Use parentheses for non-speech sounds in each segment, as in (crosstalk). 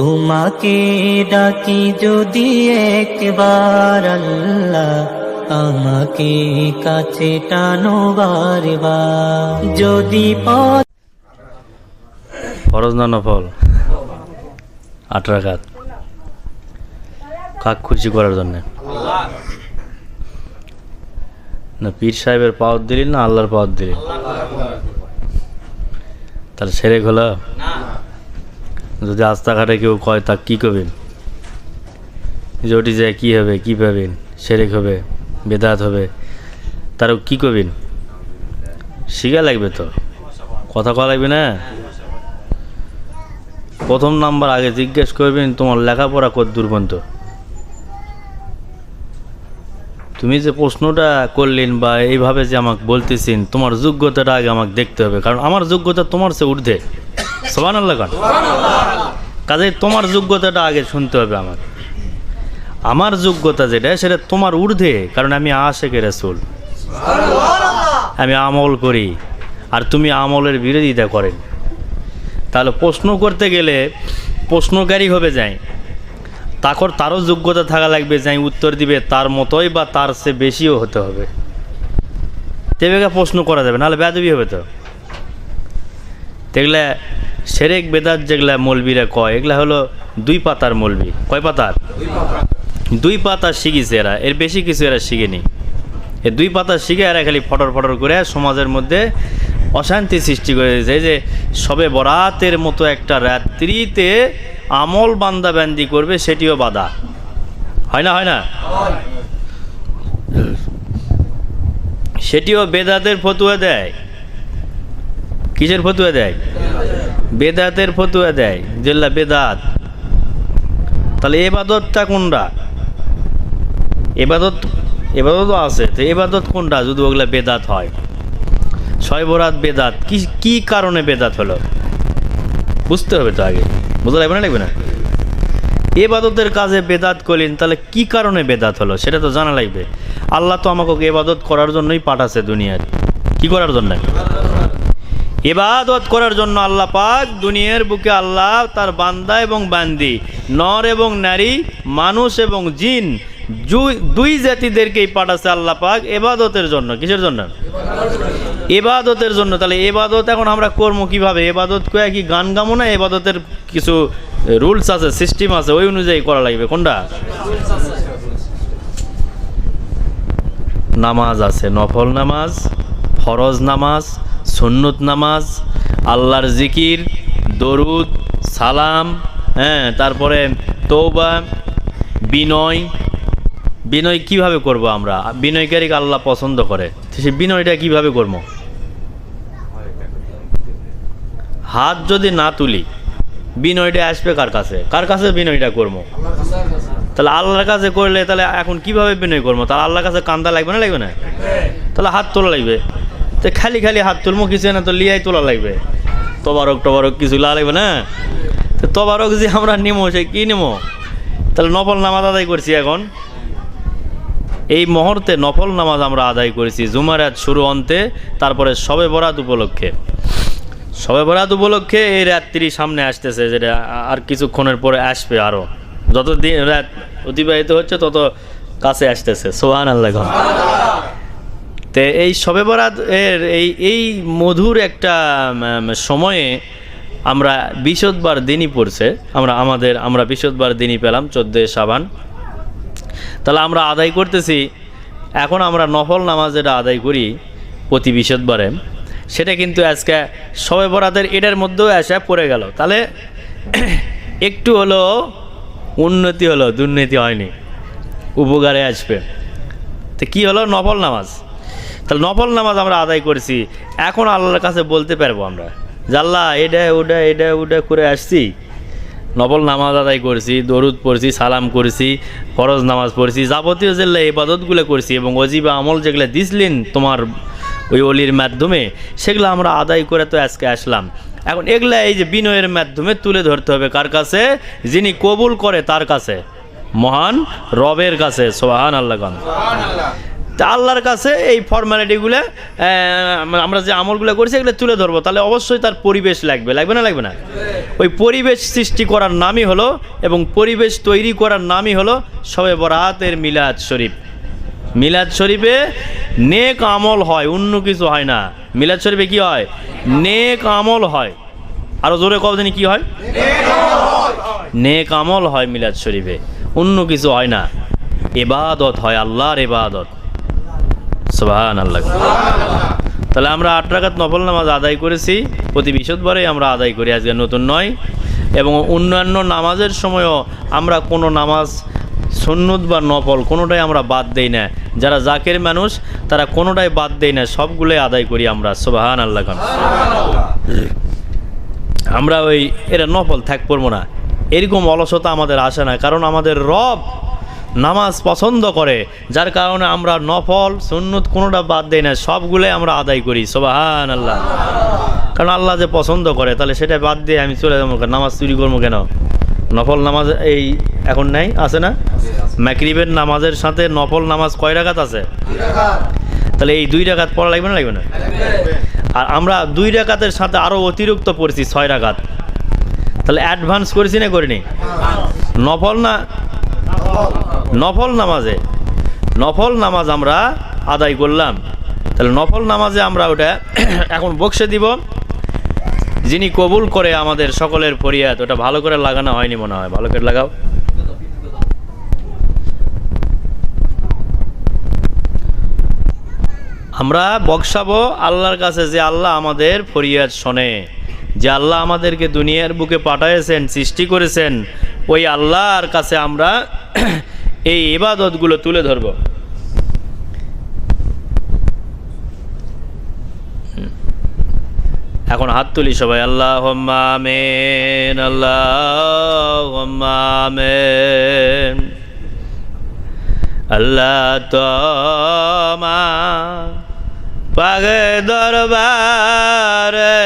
তোমাকে ডাকি যদি একবার আল্লাহ আমাকে কাছে টানো যদি ফরজ না নফল? আট কাক খুশি করার জন্য? না পীর সাহেবের পাওয়ার দিলি না আল্লাহর পাওয়ার দিলি তাহলে সেরে হলো? যদি রাস্তাঘাটে কেউ কয়, তা কী করবেন? যে ওটি যায় কী হবে, কী পাবেন? সেরেক হবে, বেদাত হবে। তারও কী করবেন? শিখা লাগবে তো। কথা কওয়া লাগবে না? প্রথম নাম্বার আগে জিজ্ঞেস করবেন, তোমার লেখাপড়া কত দূর পর্যন্ত? তুমি যে প্রশ্নটা করলেন বা এইভাবে যে আমাকে বলতেছেন, তোমার যোগ্যতাটা আগে আমাকে দেখতে হবে। কারণ আমার যোগ্যতা তোমার সে ঊর্ধ্বে। সবান আল্লাহ কারণ কাজে তোমার যোগ্যতাটা আগে শুনতে হবে আমাকে আমার যোগ্যতা যেটা সেটা তোমার ঊর্ধ্বে কারণ আমি আশেকে রাসূল। আমি আমল করি আর তুমি আমলের বিরোধিতা করেন। তাহলে প্রশ্ন করতে গেলে প্রশ্নকারী হবে যাই। তাকর তারও যোগ্যতা থাকা লাগবে যাই উত্তর দিবে তার মতোই বা তার সে বেশিও হতে হবে। তেবেগে প্রশ্ন করা যাবে নাহলে বেদবি হবে তো। এগুলা সেরেক বেদাত যেগুলা মলবিরা কয় এগুলা হলো দুই পাতার মলবি। কয় পাতার? দুই পাতা। শিখিছে এরা এর বেশি কিছু এরা শিখেনি। এই দুই পাতা শিখে এরা খালি ফটর ফটর করে সমাজের মধ্যে অশান্তি সৃষ্টি করে দিয়েছে যে সবে বরাতের মতো একটা রাত্রিতে আমল বান্দা বান্দি করবে সেটিও বাধা। হয় না হয় না? সেটিও বেদাতের ফতুয়া দেয়। কিসের ফতুয়া দেয়? বেদাতের ফতুয়া দেয়। যেগুলা বেদাত। তাহলে এবাদতটা কোনটা? এবাদত, এবাদতও আছে। তো এবাদত কোনটা যদি ওগুলা বেদাত হয়? ছয় বরাত বেদাত। কি কি কারণে বেদাত হলো? বুঝতে হবে তো আগে। বুঝতে লাগবে না লাগবে না? এবাদতের কাজে বেদাত করলেন, তাহলে কি কারণে বেদাত হলো? সেটা তো জানা লাগবে। আল্লাহ তো আমাকে এবাদত করার জন্যই পাঠাচ্ছে দুনিয়ার। কি করার জন্য? এবাদত করার জন্য আল্লাহ পাক দুনিয়ার বুকে আল্লাহ তার বান্দা এবং বান্দি, নর এবং নারী, মানুষ এবং জিন, দুই জাতিদেরকেই পাঠাচ্ছে আল্লাহ পাক এবাদতের জন্য। কিসের জন্য? এবাদতের জন্য। তাহলে এবাদত এখন আমরা করব কীভাবে? এবাদত কয়ে কি গান গামো না? এবাদতের কিছু রুলস আছে, সিস্টেম আছে, ওই অনুযায়ী করা লাগবে। কোনটা? নামাজ আছে। নফল নামাজ, ফরজ নামাজ সুন্নত নামাজ, আল্লাহর জিকির, দরুদ, সালাম হ্যাঁ তারপরে তৌবা বিনয়। বিনয় কীভাবে করব আমরা? বিনয়কারীকে আল্লাহ পছন্দ করে। সেই বিনয়টা কীভাবে করব? হাত যদি না তুলি, বিনয়টা আসবে কার কাছে? কার কাছে বিনয়টা করব? তাহলে আল্লাহর কাছে করলে তাহলে এখন কীভাবে বিনয় করব? তাহলে আল্লাহর কাছে কান্দা লাগবে না লাগবে না? তাহলে হাত তোলা লাগবে। তো খালি খালি হাত তুলবো কিছু না, তো লিয়াই তোলা লাগবে। তবারক টবারক কিছু লা লাগবে না? তো তবারক যে আমরা নেব সে কী নেব তাহলে নফল নামাজ আদায় করছি এখন। এই মুহূর্তে নফল নামাজ আমরা আদায় করেছি জুমারাত শুরু অন্তে, তারপরে সবে বরাত উপলক্ষে। সবে বরাত উপলক্ষে এই রাত্রি সামনে আসতেছে, যেটা আর কিছুক্ষণের পরে আসবে আরও যত দিন রাত অতিবাহিত হচ্ছে, তত কাছে আসতেছে। সোহান আল্লাহ তে এই সবে বরাত এর এই এই মধুর একটা সময়ে আমরা বিশদবার দিনই পড়ছে। আমরা আমাদের, আমরা বিশদবার দিনই পেলাম, চোদ্দোই সাবান তাহলে আমরা আদায় করতেছি। এখন আমরা নফল নামাজ যেটা আদায় করি প্রতি বিশদবারে, সেটা কিন্তু আজকে সবে বরাতের এটার মধ্যেও এসে পড়ে গেল। তাহলে (clears throat) একটু হলো উন্নতি হলো, দুর্নীতি হয়নি, উপকারে আসবে। তো কী হলো? নফল নামাজ। তাহলে নফল নামাজ আমরা আদায় করেছি। এখন আল্লাহর কাছে বলতে পারব আমরা জাল্লা এটা, ওটা এটা, ওটা করে আসছি। নফল নামাজ আদায় করেছি, দরুদ পড়ছি, সালাম করেছি, ফরজ নামাজ পড়ছি, যাবতীয় যেগুলো ইবাদতগুলো করছি এবং অজিবা আমল যেগুলো দিছিলেন তোমার ওই অলির মাধ্যমে, সেগুলো আমরা আদায় করে তো আজকে আসলাম। এখন এগুলা এই যে বিনয়ের মাধ্যমে তুলে ধরতে হবে কার কাছে? যিনি কবুল করে তার কাছে। মহান রবের কাছে সোহান আল্লাহ তা আল্লাহর কাছে এই ফর্মালিটিগুলো আমরা যে আমলগুলো করছি, এগুলো তুলে ধরবো। তাহলে অবশ্যই তার পরিবেশ লাগবে। লাগবে না লাগবে না? ওই পরিবেশ সৃষ্টি করার নামই হলো এবং পরিবেশ তৈরি করার নামই হলো সবে বরাতের মিলাদ শরীফ। মিলাদ শরীফে নেক আমল হয়, অন্য কিছু হয় না। মিলাদ শরীফে কি হয়? নেক আমল হয়। আরও জোরে কদিন কি হয়? নেক আমল হয় মিলাদ শরীফে। অন্য কিছু হয় না। এবাদত হয় আল্লাহর এবাদত। সুবহান আল্লাহ তাহলে আমরা আট রাকাত নফল নামাজ আদায় করেছি। প্রতি বিশদবারে আমরা আদায় করি, আজকে নতুন নয়। এবং অন্যান্য নামাজের সময়ও আমরা কোনো নামাজ সুন্নত বা নফল কোনোটাই আমরা বাদ দেই না। যারা জাকের মানুষ, তারা কোনোটাই বাদ দেই না। সবগুলোই আদায় করি আমরা সুবহান আল্লাহ খান আমরা ওই, এরা নফল থাক পড়ব না। এরকম অলসতা আমাদের আসে না, কারণ আমাদের রব নামাজ পছন্দ করে, যার কারণে আমরা নফল, সুন্নত কোনোটা বাদ দেই না সবগুলোই আমরা আদায় করি সোবাহান আল্লাহ কারণ আল্লাহ যে পছন্দ করে, তাহলে সেটা বাদ দিয়ে আমি চলে যাব? নামাজ চুরি করব কেন? নফল নামাজ এই এখন নাই, আছে না? ম্যাকরিবের নামাজের সাথে নফল নামাজ কয় রাকাত আছে? তাহলে এই দুই রাকাত পড়া লাগবে না লাগবে না? আর আমরা দুই রাকাতের সাথে আরও অতিরিক্ত পড়ছি ছয় রাকাত। তাহলে অ্যাডভান্স করেছি না করিনি? নফল না? নফল। নামাজে। নফল নামাজ আমরা আদায় করলাম। তাহলে নফল নামাজে আমরা ওটা (clears throat) এখন বক্সে দিব। যিনি কবুল করে আমাদের সকলের ফরিয়াদ, ওটা ভালো করে লাগানো হয়নি মনে হয়। ভালো করে লাগাও। আমরা বক্সাবো আল্লাহর কাছে যে আল্লাহ আমাদের ফরিয়াদ শোনে। যে আল্লাহ আমাদেরকে দুনিয়ার বুকে পাঠাইছেন সৃষ্টি করেছেন, ওই আল্লাহর কাছে আমরা (clears throat) এই ইবাদতগুলো তুলে ধরব। এখন হাত তুলি সবাই। আল্লাহ আমেন আল্লাহ আমেন। আল্লাহ তোমা পাগে দরবারে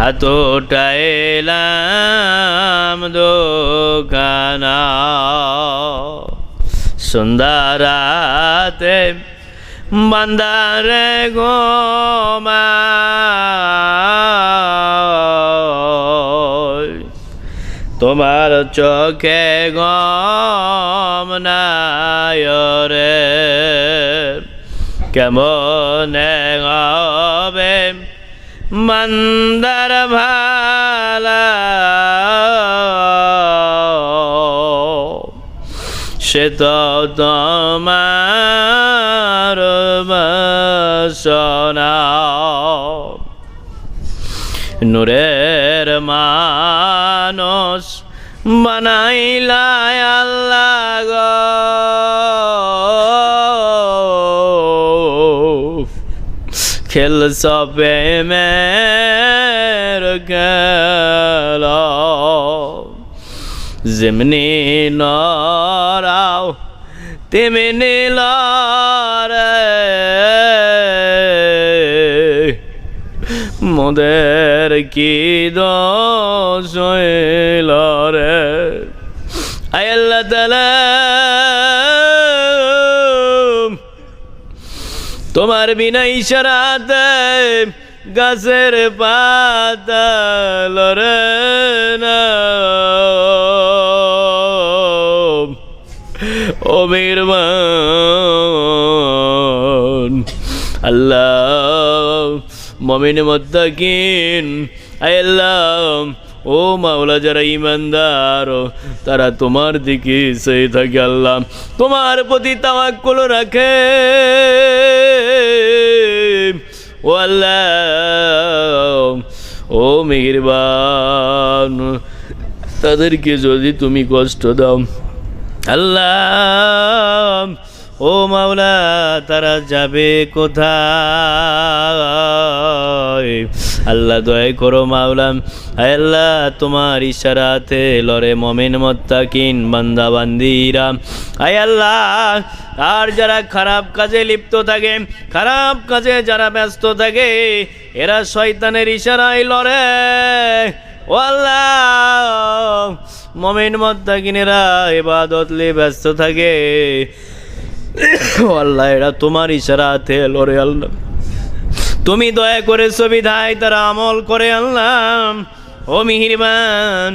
হাতোটাইলাম দোকানা। সুন্দরাতে বান্দারে গোমা তোমার চোখে গম নাই রে। কেমন হবে মন্দার ভালা। সে তো তোমার বাসনা। নূরের মানুষ বানাইলাই আল্লাহ খেল সবে মের গেল যেমনি নরাও তেমনি লড়ে। মোদের কি দোষ রে? আল্লাহ তালা তোমার বিনা ইশারাতে গাছের পাতা লড়ে না ও বীরমান আল্লাহ মমিন মদ্দাকিন আল্লাহ ও মাওলা যারা ইমানদার তারা তোমার দিকে সেই থাকে আল্লাহ। তোমার প্রতি তাওয়াক্কুল রাখে। ও আল্লাহ, ও মেহেরবান, তাদেরকে যদি তুমি কষ্ট দাও, আল্লাহ ও মাওলা, তারা যাবে কোথায়? আল্লাহ দয়া করো মাওলাম আল্লাহ, তোমার ইশারাতে লরে মমিন মত্তাকিন, বান্দা বান্দিরা। আয় আল্লাহ, আর যারা খারাপ কাজে লিপ্ত থাকে, খারাপ কাজে যারা ব্যস্ত থাকে, এরা শয়তানের ইশারায় লড়ে। ও আল্লাহ, মমিন মত্তাকিনেরা এবাদত লে ব্যস্ত থাকে। আল্লাহ, এরা তোমার ইশারাতে লড়ে আল্লাহ। তুমি দয়া করে সুবিধায় তারা আমল করে আল্লাহ। ও মিহিরবান,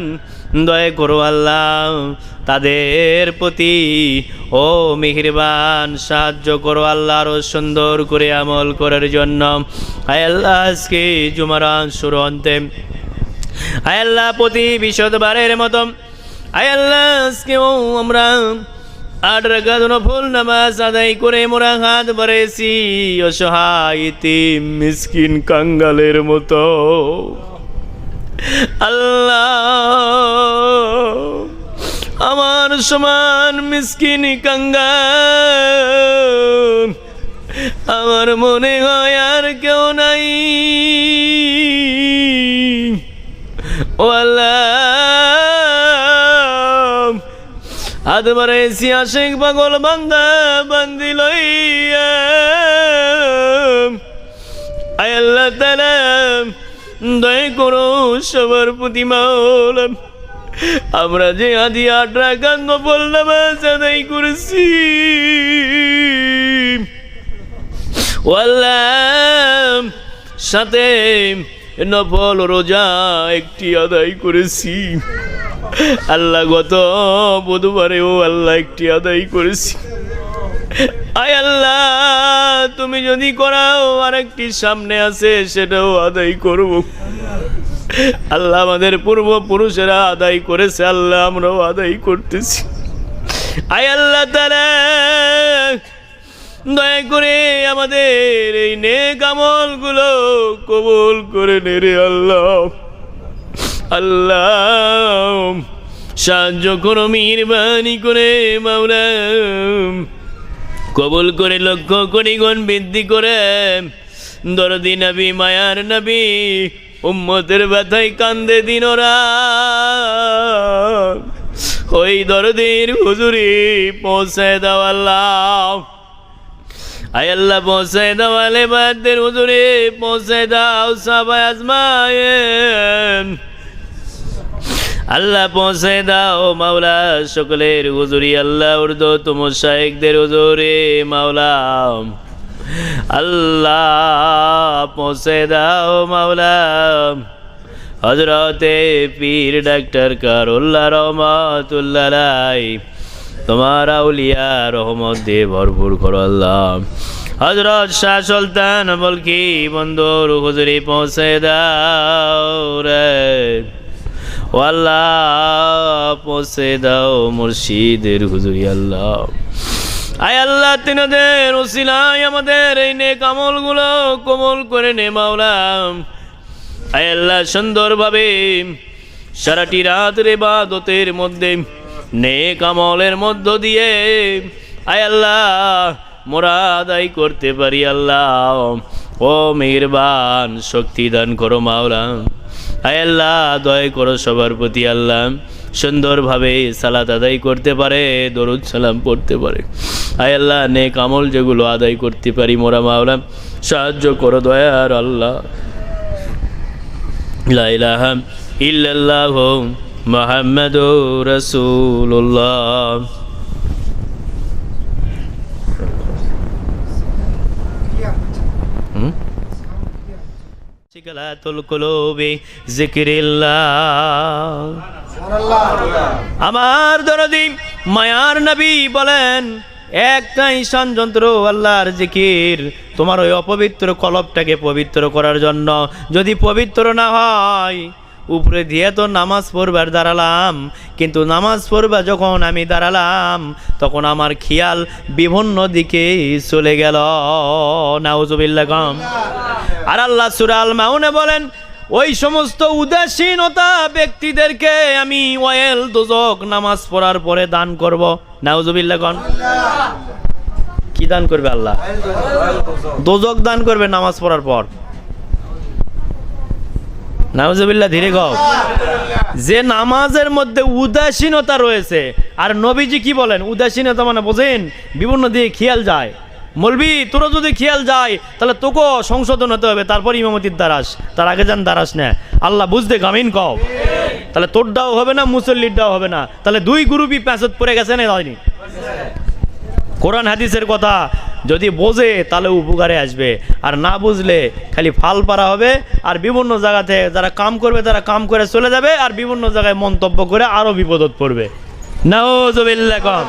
দয়া করো আল্লাহ, তাদের প্রতি ও মিহিরবান, সাহায্য করো আল্লাহ, আরও সুন্দর করে আমল করার জন্য। আল্লাহ, আজকে জুমারান শুরু অন্তে আল্লাহ, প্রতি বিশদবারের মতো। আল্লাহ, আজকেও আমরা আট নামাজ করে হাত মিসকিন কাঙ্গালের মতো। আল্লাহ, আমার সমান মিসকিন কাঙ্গাল, আমার মনে হয় আর কেউ নাই। ও হাত বাড়াইছি আশেক পাগল বান্দা বান্দি লইয়া। করো সবার প্রতি আমরা যে আদি আট রাখান নফল নামাজ করেছি। সাথে নফল রোজা একটি আদায় করেছি। আল্লাহ গত বুধবারেও আল্লাহ একটি আদায় করেছি। আয় আল্লাহ, তুমি যদি করাও আরেকটি সামনে আছে, সেটাও আদায় করব। আল্লাহ আমাদের পূর্বপুরুষেরা আদায় করেছে, আল্লাহ আমরাও আদায় করতেছি। আয় আল্লাহ তারা দয়া করে আমাদের এই নেক আমলগুলো কবুল করে নে রে আল্লাহ। আল্লাহ, সাহায্য করো মিরবানি করে মাওলা, কবুল করে লক্ষ কোটি গুণ বৃদ্ধি করে, দরদি নবী, মায়ার নবী, উম্মতের ব্যথায় কান্দে দিনরা ওই দরদির হুজুরি পৌঁছে দাও আল্লাহ। আয় আল্লাহ, পৌঁছে দাও আলে বাদের হুজুরি, পৌঁছে দাও সবাই আজমায়েন। আল্লাহ পৌঁছে দাও মাওলা, সকলের হুজুরি, আল্লাহ উর্দু তুম শাহেকদের হুজুরে, মাওলা। আল্লাহ পৌঁছে দাও মাওলা। হজরতে পীর ডাক্তার কারুল্লাহ রহমতুল্লাহ রাই তোমার আউলিয়া রহমত দিয়ে ভরপুর করো আল্লাহ। হজরত শাহ সুলতান বলকি, বন্ধুর হুজুরি পৌঁছে দাও রে। ও আল্লাহ দাও আল্লাহ। আল্লাহ আমাদের এই নেক আমলগুলো কোমল করে নে মাওলাম আয় আল্লাহ, সুন্দরভাবে সারাটি রাত রে বাদতের মধ্যে নে কামলের মধ্য দিয়ে, আয় আল্লাহ, মোরা আদায় করতে পারি আল্লাহ। ও মেহরবান, শক্তি দান করো মাওলা। আয় আল্লাহ, দয় করো সবার প্রতি আল্লাহ। সুন্দরভাবে সালাত আদায় করতে পারে, দরুদ সালাম পড়তে পারে। আয় আল্লাহ, নেক আমল যেগুলো আদায় করতে পারি মোরা মাওলা। সাহায্য করো দয়ার আল্লাহ। লা ইলাহা ইল্লাল্লাহ মুহাম্মাদুর রাসূলুল্লাহ। আমার দরদি মায়ার নবী বলেন, একটাই যন্ত্র আল্লাহর জিকির, তোমার ওই অপবিত্র কলপটাকে পবিত্র করার জন্য। যদি পবিত্র না হয় উপরে দিয়ে তো নামাজ পড়বার দাঁড়ালাম, কিন্তু নামাজ পড়বা যখন আমি দাঁড়ালাম, তখন আমার খেয়াল বিভিন্ন দিকে চলে গেল। নাউজুবিল্লাহ কম আর আল্লাহ সুরাল মাউনে বলেন, ওই সমস্ত উদাসীনতা ব্যক্তিদেরকে আমি ওয়েল দোজক নামাজ পড়ার পরে দান করব। নাউজুবিল্লাহ কন কি দান করবে আল্লাহ? দোজক দান করবে নামাজ পড়ার পর। নাউজুবিল্লাহ, ধীরে গাও যে নামাজের মধ্যে উদাসীনতা রয়েছে, আর নবীজি কি বলেন? উদাসীনতা মানে বোঝেন, বিভিন্ন দিকে খেয়াল যায়। মলবি, তোরও যদি খেয়াল যায়, তাহলে তোকেও সংশোধন হতে হবে। তারপর ইমামতির দ্বারাস, তার আগে যান দ্বারাস না। আল্লাহ বুঝতে গামিন কও। তাহলে তোরটাও হবে না, মুসল্লিরটাও হবে না। তাহলে দুই গ্রুপই প্যাঁচত পড়ে গেছে না হয়নি কোরআন হাদিসের কথা যদি বোঝে, তাহলে উপকারে আসবে। আর না বুঝলে, খালি ফাল পারা হবে। আর বিভিন্ন জায়গাতে যারা কাম করবে, তারা কাম করে চলে যাবে। আর বিভিন্ন জায়গায় মন্তব্য করে আরও বিপদত পড়বে। নাউজুবিল্লাহ, কম।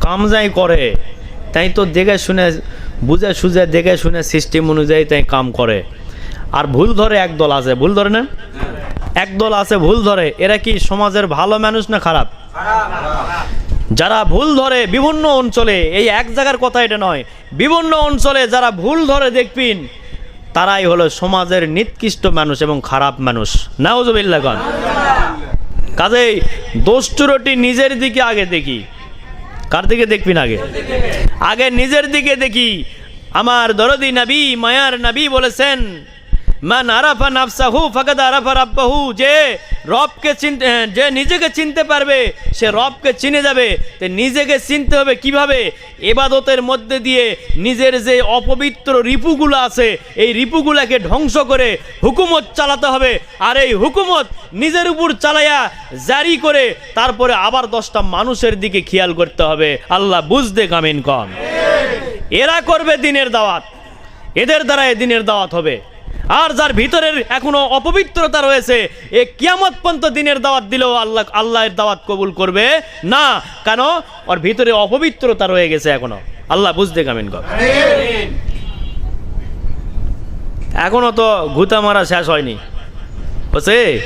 কাম যাই করে, তাই তো দেখে শুনে, বুঝে সুঝে দেখে শুনে সিস্টেম অনুযায়ী তাই কাম করে। আর ভুল ধরে একদল আছে, ভুল ধরে না? একদল আছে, ভুল ধরে। এরা কি সমাজের ভালো মানুষ না খারাপ? যারা ভুল ধরে বিভিন্ন অঞ্চলে, এই এক জায়গার কথা এটা নয়। বিভিন্ন অঞ্চলে যারা ভুল ধরে দেখবিন, তারাই হলো সমাজের নিকৃষ্ট মানুষ এবং খারাপ মানুষ। নাউজুবিল্লাহ কাজেই দোষ্টুরটি নিজের দিকে আগে দেখি। কার দিকে দেখবিন আগে? আগে নিজের দিকে দেখি। আমার দরদি নবী, মায়ার নবী বলেছেন মান আরাফা নাফসাহু ফাকাদ আরাফা রাব্বাহু, যে রবকে চিনতে যে নিজেকে চিনতে পারবে, সে রবকে চিনে যাবে। তো নিজেকে চিনতে হবে কীভাবে? এবাদতের মধ্যে দিয়ে নিজের যে অপবিত্র রিপুগুলো আছে, এই রিপুগুলাকে ধ্বংস করে হুকুমত চালাতে হবে। আর এই হুকুমত নিজের উপর চালাইয়া জারি করে তারপরে আবার দশটা মানুষের দিকে খেয়াল করতে হবে। আল্লাহ বুঝতে কামিন কম এরা করবে দিনের দাওয়াত। এদের দ্বারা এ দিনের দাওয়াত হবে। আর যার ভিতরের এখনও অপবিত্রতা রয়েছে, এ কিয়ামত পর্যন্ত দিনের দাওয়াত দিলেও আল্লাহ, আল্লাহর দাওয়াত কবুল করবে। না, কেন? ওর ভিতরে অপবিত্রতা রয়ে গেছে এখনও। আল্লাহ বুঝতে কামিন কর। এখনও তো ঘুতা মারা শেষ হয়নি। বুঝছে?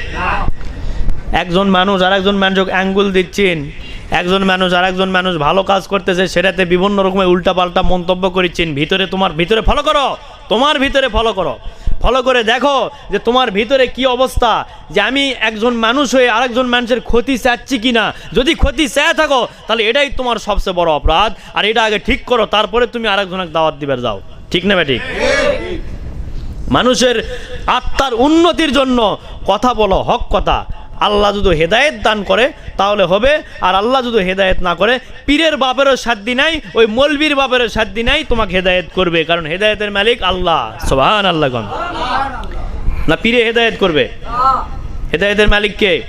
একজন মানুষ আর একজন মানুষ অ্যাঙ্গুল দিচ্ছেন। একজন মানুষ আর একজন মানুষ ভালো কাজ করতেছে, সেটাতে বিভিন্ন রকমের উল্টাপাল্টা মন্তব্য করিচ্ছেন। ভিতরে তোমার, ভিতরে ফলো করো। তোমার ভিতরে ফলো করো। ফলো করে দেখো যে তোমার ভিতরে কি অবস্থা, যে আমি একজন মানুষ হয়ে আরেকজন মানুষের ক্ষতি চাচ্ছি কি না যদি ক্ষতি চেয়ে থাকো, তাহলে এটাই তোমার সবচেয়ে বড় অপরাধ। আর এটা আগে ঠিক করো, তারপরে তুমি আরেকজনকে দাওয়াত দিবে, যাও। ঠিক না ঠিক মানুষের আত্মার উন্নতির জন্য কথা বলো, হক কথা। আল্লাহ যদি হেদায়েত দান করে, তাহলে হবে। আর আল্লাহ যদি হেদায়েত না করে, পীরের বাপেরও সাধ্য নাই, ওই মলবির বাপেরও সাধ্য নাই, তোমাকে হেদায়েত করবে। কারণ হেদায়েতের মালিক আল্লাহ। সোহান আল্লাহ গণ। না, পীরে হেদায়েত করবে? হেদায়েতের মালিক কে?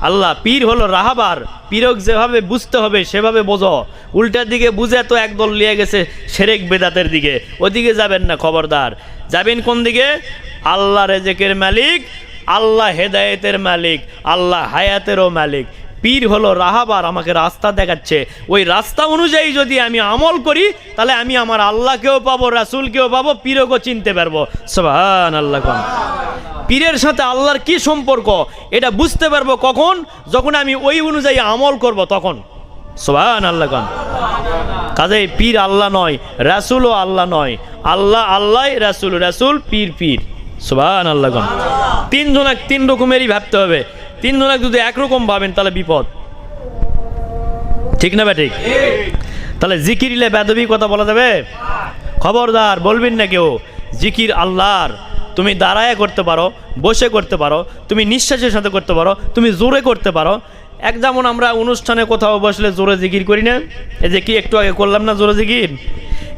আল্লাহ। পীর হলো রাহাবার। পীরক যেভাবে বুঝতে হবে, সেভাবে বোঝো। উল্টার দিকে বুঝে তো একদল নিয়ে গেছে সেরেক বেদাতের দিকে। ওদিকে যাবেন না, খবরদার। যাবেন কোন দিকে? আল্লাহ রেজেকের মালিক আল্লাহ হেদায়েতের মালিক, আল্লাহ হায়াতেরও মালিক। পীর হলো রাহাবার আমাকে রাস্তা দেখাচ্ছে। ওই রাস্তা অনুযায়ী যদি আমি আমল করি, তাহলে আমি আমার আল্লাহকেও পাবো, রাসুলকেও পাবো, পীরকেও চিনতে পারব। সোহান আল্লাহ পীরের সাথে আল্লাহর কি সম্পর্ক? এটা বুঝতে পারব কখন? যখন আমি ওই অনুযায়ী আমল করব তখন। সোহান আল্লাহ কন। কাজে পীর আল্লাহ নয়, রাসুলও আল্লাহ নয়। আল্লাহ আল্লাহ রাসুল রাসুল পীর পীর। আল্লাহ তিনজন এক তিন রকমেরই ভাবতে হবে। তিনজন এক যদি একরকম ভাবেন, তাহলে বিপদ। ঠিক না বেদবি কথা বলা যাবে? খবরদার, বলবেন না কেউ। জিকির আল্লাহর। তুমি দাঁড়ায় করতে পারো, বসে করতে পারো, তুমি নিঃশ্বাসের সাথে করতে পারো, তুমি জোরে করতে পারো। এক যেমন আমরা অনুষ্ঠানে কোথাও বসলে জোরে জিকির করি না? এই যে কি একটু আগে করলাম না জোরে জিকির?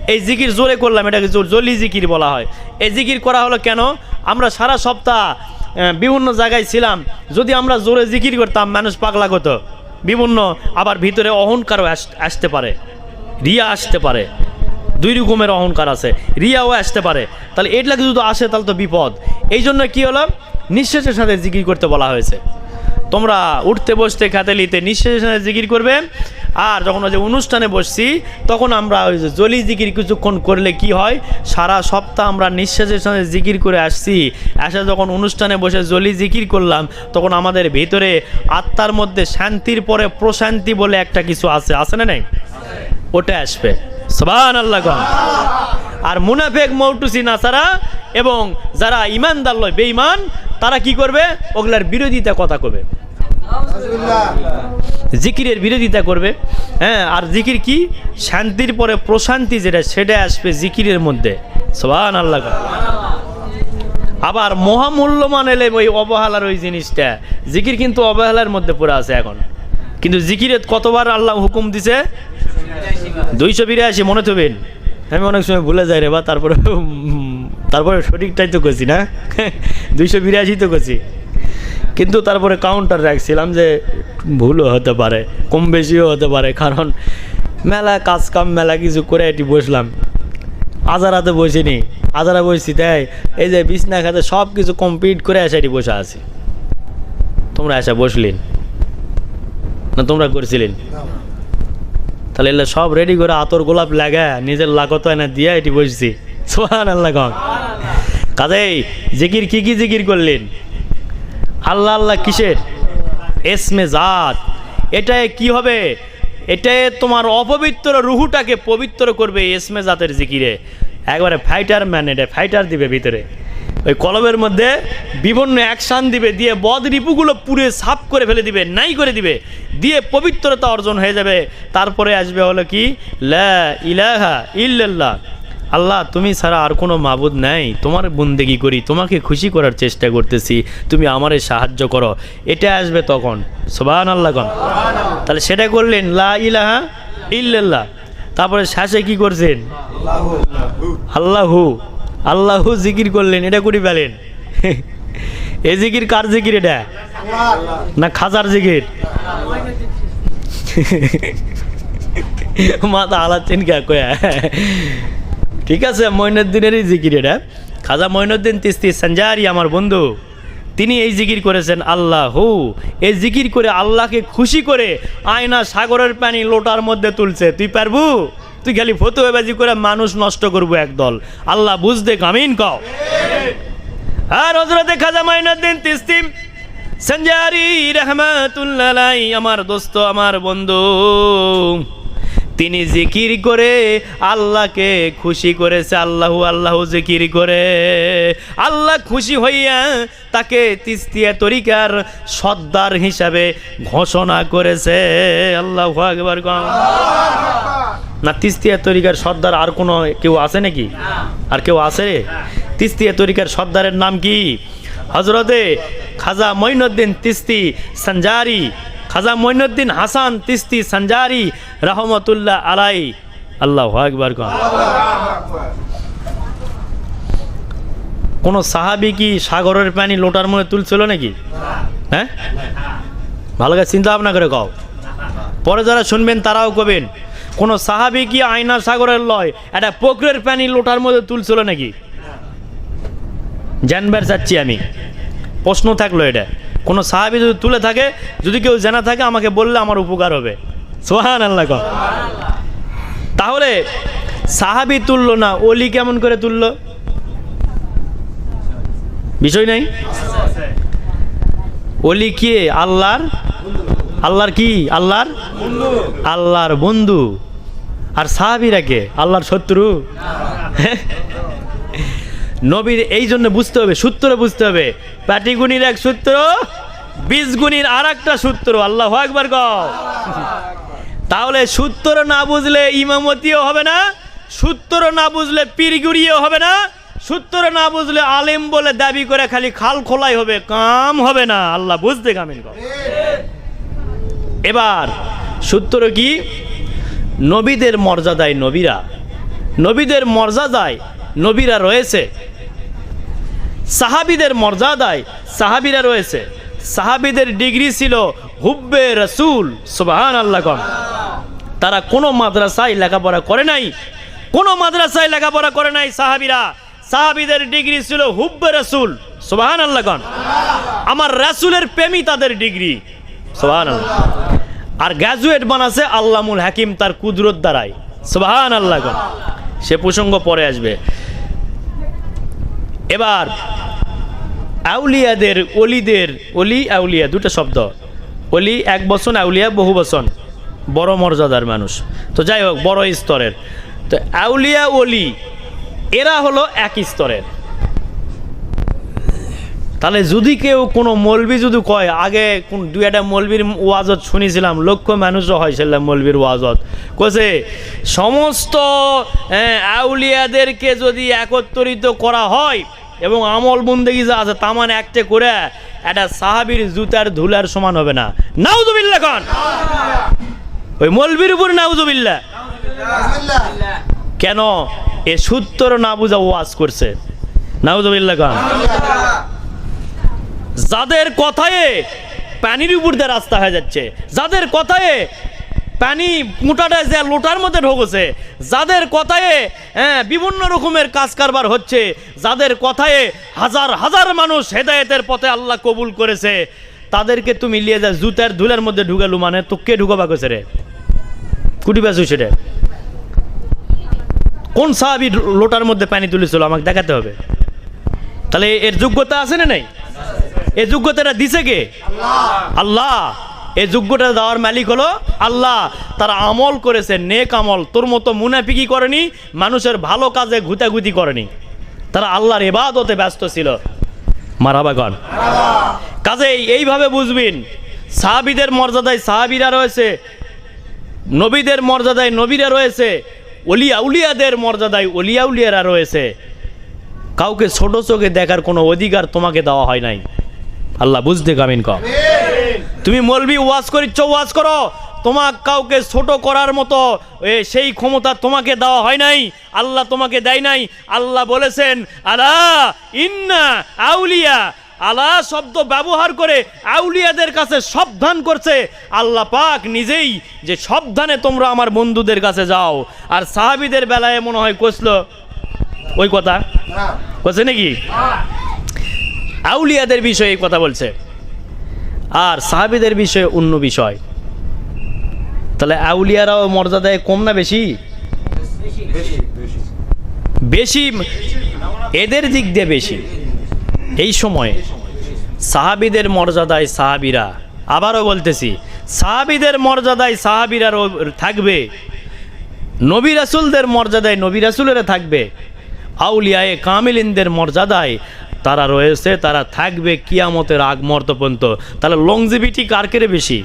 এই জিকির জোরে করলাম, এটাকে জোর, জলি জিকির বলা হয়। এই জিকির করা হলো কেন? আমরা সারা সপ্তাহ বিভিন্ন জায়গায় ছিলাম। যদি আমরা জোরে জিকির করতাম, মানুষ পাগলা করতো। বিভিন্ন, আবার ভিতরে অহংকারও আস- আসতে পারে। রিয়া আসতে পারে। দুই রকমের অহংকার আছে। রিয়াও আসতে পারে। তাহলে লাগে যদি আসে, তাহলে তো বিপদ। এই জন্য কী হলো? নিঃশ্বাসের সাথে জিকির করতে বলা হয়েছে। তোমরা উঠতে, বসতে, খাতে, লিতে নিঃশ্বাসের সাথে জিকির করবে। আর যখন ওই যে অনুষ্ঠানে বসছি, তখন আমরা ওই যে জলি জিকির কিছুক্ষণ করলে কি হয়? সারা সপ্তাহ আমরা নিঃশ্বাসের সাথে জিকির করে আসছি। এসে যখন অনুষ্ঠানে বসে জলি জিকির করলাম, তখন আমাদের ভিতরে আত্মার মধ্যে শান্তির পরে প্রশান্তি বলে একটা কিছু আছে। আছে না নাই? ওটা আসবে। সবান আল্লাহ। আর মুনাফেক মৌটুসি নাসারা এবং যারা ইমানদার লয়, বেঈমান, তারা কি করবে? ওগুলার বিরোধিতা কথা কবে? জিকিরের বিরোধিতা করবে হ্যাঁ আর জিকির কি? শান্তির পরে প্রশান্তি যেটা সেটা আসবে জিকিরের মধ্যে। সবান আল্লাহ আবার মহামূল্যমান এলে ওই অবহেলার ওই জিনিসটা। জিকির কিন্তু অবহেলার মধ্যে পড়ে আছে এখন। কিন্তু জিকিরের কতবার আল্লাহ হুকুম দিছে? দুইশো বিরাশি মনে থবেন। আমি অনেক সময় ভুলে যাই রে বা তারপরে তারপরে সঠিকটাই তো করছি না। দুইশো বিরাশি তো করছি। কিন্তু তারপরে কাউন্টার রাখছিলাম যে ভুলও হতে পারে, কম বেশিও হতে পারে, কারণ মেলা কাজ কাম, মেলা কিছু করে এটি বসলাম। আজারাতে বসিনি, আজারা বসছি, তাই এই যে বিছনা খাতে সব কিছু কমপ্লিট করে এসে এটি বসে আছি। তোমরা এসে বসলেন? না তোমরা করছিলেন? তাহলে এগুলো সব রেডি করে আতর গোলাপ লাগা, নিজের লাগত না দিয়ে এটি বসছি। সোহান আল্লাহ কাজেই জিকির কি কি জিকির করলেন? আল্লাহ আল্লাহ কিসের? এসমে জাত। এটায় কি হবে? এটায় তোমার অপবিত্র রুহুটাকে পবিত্র করবে এসমে জাতের জিকিরে। একবারে ফাইটার ম্যান এটা ফাইটার দিবে ভিতরে। ওই কলমের মধ্যে বিভিন্ন অ্যাকশান দিবে, দিয়ে বদ রিপুগুলো পুরে সাফ করে ফেলে দিবে, নাই করে দিবে। দিয়ে পবিত্রতা অর্জন হয়ে যাবে। তারপরে আসবে হলো কি? লা ইলাহা ইল্লাল্লাহ। আল্লাহ তুমি ছাড়া আর কোনো মাবুদ নাই। তোমার বন্দেগি করি তোমাকে খুশি করার চেষ্টা করতেছি। তুমি আমারে সাহায্য করো। এটা আসবে তখন। সোবান আল্লাহ কন তাহলে সেটা করলেন লা ইলাহা ইল্লাল্লাহ। তারপরে শেষে কি করছেন? আল্লাহু আল্লাহু জিকির করলেন এটা করি পেলেন এ জিকির কার জিকির এটা? না খাজার জিকির? মাথা আলাচ্ছেন কে কয়া? ঠিক আছে মঈনুদ্দিনেরই জিকির এটা। খাজা মঈনুদ্দিন তিস্তি সঞ্জারি আমার বন্ধু। তিনি এই জিকির করেছেন, আল্লাহ। হু এই জিকির করে আল্লাহকে খুশি করে আয়না সাগরের পানি লোটার মধ্যে তুলছে। তুই পারবু? তুই খালি ফতুয়াবাজি করে মানুষ নষ্ট করব একদল। আল্লাহ বুঝতে কামিন কও। আর হজরতে খাজা মঈনুদ্দিন তিস্তিম সঞ্জারি রহমাতুল্লাহ আমার দোস্ত, আমার বন্ধু। তিনি জিকির করে আল্লাহকে খুশি করেছে, আল্লাহ আল্লাহ জিকির করে। আল্লাহ খুশি হইয়া তাকে তিস্তিয়া তরিকার সর্দার হিসাবে ঘোষণা করেছে। আল্লাহ একবার না, তিস্তিয়া তরিকার সর্দার আর কোনো কেউ আছে নাকি? আর কেউ আছে তিস্তিয়া তরিকার সর্দারের নাম কি? হজরতে খাজা মঈনুদ্দিন তিস্তি সঞ্জারি খাজা মঈনুদ্দিন হাসান তিস্তি সঞ্জারি রহমতুল্লাহ আলাই। আল্লাহ একবার কন। সাহাবি কি সাগরের পানি লোটার মধ্যে তুলছিল নাকি? হ্যাঁ? ভালো করে চিন্তা ভাবনা করে কও। পরে যারা শুনবেন তারাও কবেন, কোনো সাহাবি কি আয়না সাগরের লয় একটা পুকুরের পানি লোটার মধ্যে তুলছিল নাকি? জানবার চাচ্ছি আমি। প্রশ্ন থাকল এটা। কোনো সাহাবি যদি তুলে থাকে, যদি কেউ জানা থাকে, আমাকে বললে আমার উপকার হবে। সোহান আল্লাহ। তাহলে সাহাবি তুললো না অলি কেমন করে তুলল? বিষয় নাই? অলি কে? আল্লাহর? আল্লাহর কি? আল্লাহর? আল্লাহর বন্ধু। আর সাহাবিরা কে? আল্লাহর শত্রু। নবীর এই জন্য বুঝতে হবে, সূত্র বুঝতে হবে। পাটিগুনির এক সূত্র, বীজ গুণির আর একটা সূত্র। আল্লাহ একবার গাও তাহলে সূত্র না বুঝলে ইমামতিও হবে না, সূত্র না বুঝলে পীরগুড়িও হবে না, সূত্র না বুঝলে আলেম বলে দাবি করে খালি খাল খোলাই হবে, কাম হবে না। আল্লাহ বুঝতে কামিন এবার সূত্র কি? নবীদের মর্যাদায় নবীরা, নবীদের মর্যাদায় নবীরা রয়েছে। সাহাবিদের মর্যাদায় সাহাবিরা রয়েছে। সাহাবিদের ডিগ্রি ছিল হুব্বে রসুল সুবাহান আল্লাহ তারা কোনো মাদ্রাসায় লেখাপড়া করে নাই। কোনো মাদ্রাসায় লেখাপড়া করে নাই সাহাবিরা। সাহাবিদের ডিগ্রি ছিল হুব্বে রসুল সুবাহান আল্লাহ আমার রাসুলের প্রেমী তাদের ডিগ্রি সুবাহান আর গ্র্যাজুয়েট বানাছে আল্লামুল হাকিম তার কুদরত দ্বারাই সুবাহান আল্লাহ সে প্রসঙ্গ পরে আসবে। এবার আউলিয়াদের অলিদের অলি আউলিয়া দুটো শব্দ। অলি এক বচন আউলিয়া বহু বচন। বড় মর্যাদার মানুষ। তো যাই হোক বড় স্তরের। তো আউলিয়া অলি এরা হলো এক স্তরের। তাহলে যদি কেউ কোনো মলবি যদি কয় আগে কোন দুই একটা মলবির ওয়াজত শুনেছিলাম লক্ষ মানুষও হয়েছিল মলবির ওয়াজত। কোসে সমস্ত হ্যাঁ, আউলিয়াদেরকে যদি একত্রিত করা হয় এবং আমল বন্দেগি যা আছে তামান একটা করে একটা সাহাবির জুতার ধুলার সমান হবে না। নাউজুবিল্লা খান ওই মলবির উপর নাউজুবিল্লা কেন? এ সূত্র না বুঝা ওয়াজ করছে। নাউজুবিল্লা খান যাদের কথায় পানির উপর দিয়ে রাস্তা হয়ে যাচ্ছে, যাদের কথায় পানি মোটাটা যে লোটার মধ্যে ঢোকছে, যাদের কথায় হ্যাঁ বিভিন্ন রকমের কাজ কারবার হচ্ছে, যাদের কথায় হাজার হাজার মানুষ হেদায়েতের পথে আল্লাহ কবুল করেছে, তাদেরকে তুমি নিয়ে যা জুতার ধুলের মধ্যে ঢুকালু মানে তো কে ঢুকাবা কছে রে? কুটি পাচ্ছ সেটা। কোন সাহাবি লোটার মধ্যে পানি তুলেছিল, আমাকে দেখাতে হবে। তাহলে এর যোগ্যতা আছে না নাই? এই যোগ্যতাটা দিছে কে? আল্লাহ। এই যোগ্যতা দেওয়ার মালিক হলো আল্লাহ। তারা আমল করেছে, নেক আমল। তোর মতো মুনাফিকি করেনি, মানুষের ভালো কাজে ঘুতাঘুতি করেনি। তারা আল্লাহর এবাদতে ব্যস্ত ছিল। মারাবাগন কাজেই এইভাবে বুঝবিন, সাহাবিদের মর্যাদায় সাহাবিরা রয়েছে, নবীদের মর্যাদায় নবীরা রয়েছে অলিয়া উলিয়াদের মর্যাদায় অলিয়া উলিয়ারা রয়েছে। কাউকে ছোট চোখে দেখার কোনো অধিকার তোমাকে দেওয়া হয় নাই। আল্লাহ বুঝতে কামিন ক। তুমি মলবি ওয়াজ করিচ্ছ ওয়াজ করো। তোমার কাউকে ছোট করার মতো সেই ক্ষমতা তোমাকে দেওয়া হয় নাই আল্লাহ তোমাকে দেয় নাই। আল্লাহ বলেছেন আলা ইন্না আউলিয়া। আলা শব্দ ব্যবহার করে আউলিয়াদের কাছে সাবধান করছে। আল্লাহ পাক নিজেই যে সাবধানে তোমরা আমার বন্ধুদের কাছে যাও। আর সাহাবিদের বেলায় মনে হয় কষল ওই কথা? কছে নাকি? আউলিয়াদের বিষয়ে এই কথা বলছে। আর সাহাবিদের বিষয়ে অন্য বিষয়। তাহলে আউলিয়ারাও মর্যাদায় কম না বেশি? বেশি। এদের দিক দিয়ে বেশি। এই সময়ে সাহাবিদের মর্যাদায় সাহাবিরা, আবারও বলতেছি, সাহাবিদের মর্যাদায় সাহাবিরা থাকবে, নবী রাসুলদের মর্যাদায় নবী রাসুলেরা থাকবে, আউলিয়ায়ে কামিলিনদের মর্যাদায় তারা রয়েছে, তারা থাকবে কিয়ামতের আগ মর্ত পর্যন্ত। তাহলে লংজিভিটি কার কেড়ে বেশি?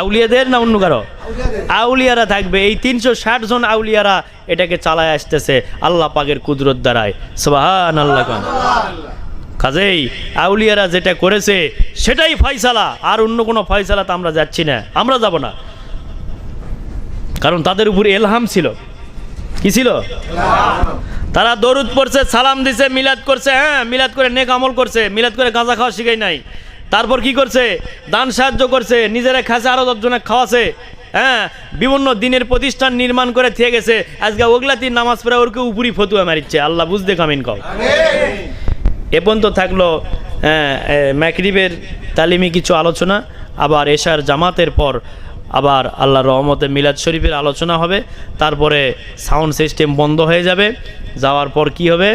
আউলিয়াদের না অন্য কারও? আউলিয়ারা থাকবে। এই তিনশো ষাট জন আউলিয়ারা এটাকে চালায় আসতেছে আল্লাহ পাকের কুদরত দ্বারায়। সোহান আল্লাহ খান কাজেই আউলিয়ারা যেটা করেছে, সেটাই ফয়সালা। আর অন্য কোনো ফয়সালাতে আমরা যাচ্ছি না। আমরা যাব না। কারণ তাদের উপরে এলহাম ছিল। কি ছিল? তারা দরুদ পড়ছে সালাম দিছে মিলাদ করছে হ্যাঁ মিলাদ করে নেক আমল করছে মিলাদ করে গাঁজা খাওয়া শিখাই নাই। তারপর কি করছে? দান সাহায্য করছে নিজেরা খাসে আরও দশজনে খাওয়াছে হ্যাঁ বিভিন্ন দিনের প্রতিষ্ঠান নির্মাণ করে থেকে গেছে। আজকে ওগলাতি নামাজ পড়ে ওরকে উপরি ফতুয়া মারিচ্ছে আল্লাহ বুঝতে কামিন কও। এ পর্যন্ত থাকল হ্যাঁ, ম্যাকরিবের তালিমি কিছু আলোচনা আবার এশার জামাতের পর আবার আল্লাহ রহমতে মিলাদ শরীফের আলোচনা হবে তারপরে সাউন্ড সিস্টেম বন্ধ হয়ে যাবে। যাওয়ার পর কি হবে?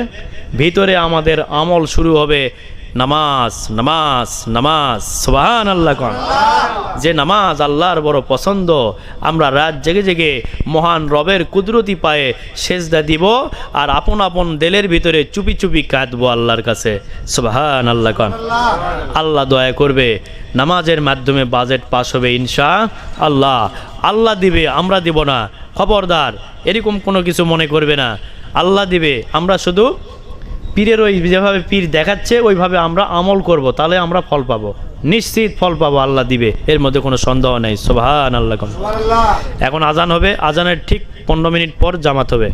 ভিতরে আমাদের আমল শুরু হবে নামাজ নামাজ নামাজ। সোহান আল্লাহ কন। যে নামাজ আল্লাহর বড় পছন্দ, আমরা রাত জেগে জেগে মহান রবের কুদরতি পায়ে সেজদা দিব আর আপন আপন দেলের ভিতরে চুপি চুপি কাঁদবো আল্লাহর কাছে। সোহান আল্লাহ কন। আল্লাহ দয়া করবে, নামাজের মাধ্যমে বাজেট পাস হবে ইনশা আল্লাহ। আল্লাহ দিবে, আমরা দিব না। খবরদার, এরকম কোনো কিছু মনে করবে না। আল্লাহ দিবে। আমরা শুধু পীরের ওই যেভাবে পীর দেখাচ্ছে, ওইভাবে আমরা আমল করব, তাহলে আমরা ফল পাবো। নিশ্চিত ফল পাবো আল্লাহ দিবে। এর মধ্যে কোনো সন্দেহ নেই। সোভান আল্লাহ এখন আজান হবে। আজানের ঠিক পনেরো মিনিট পর জামাত হবে।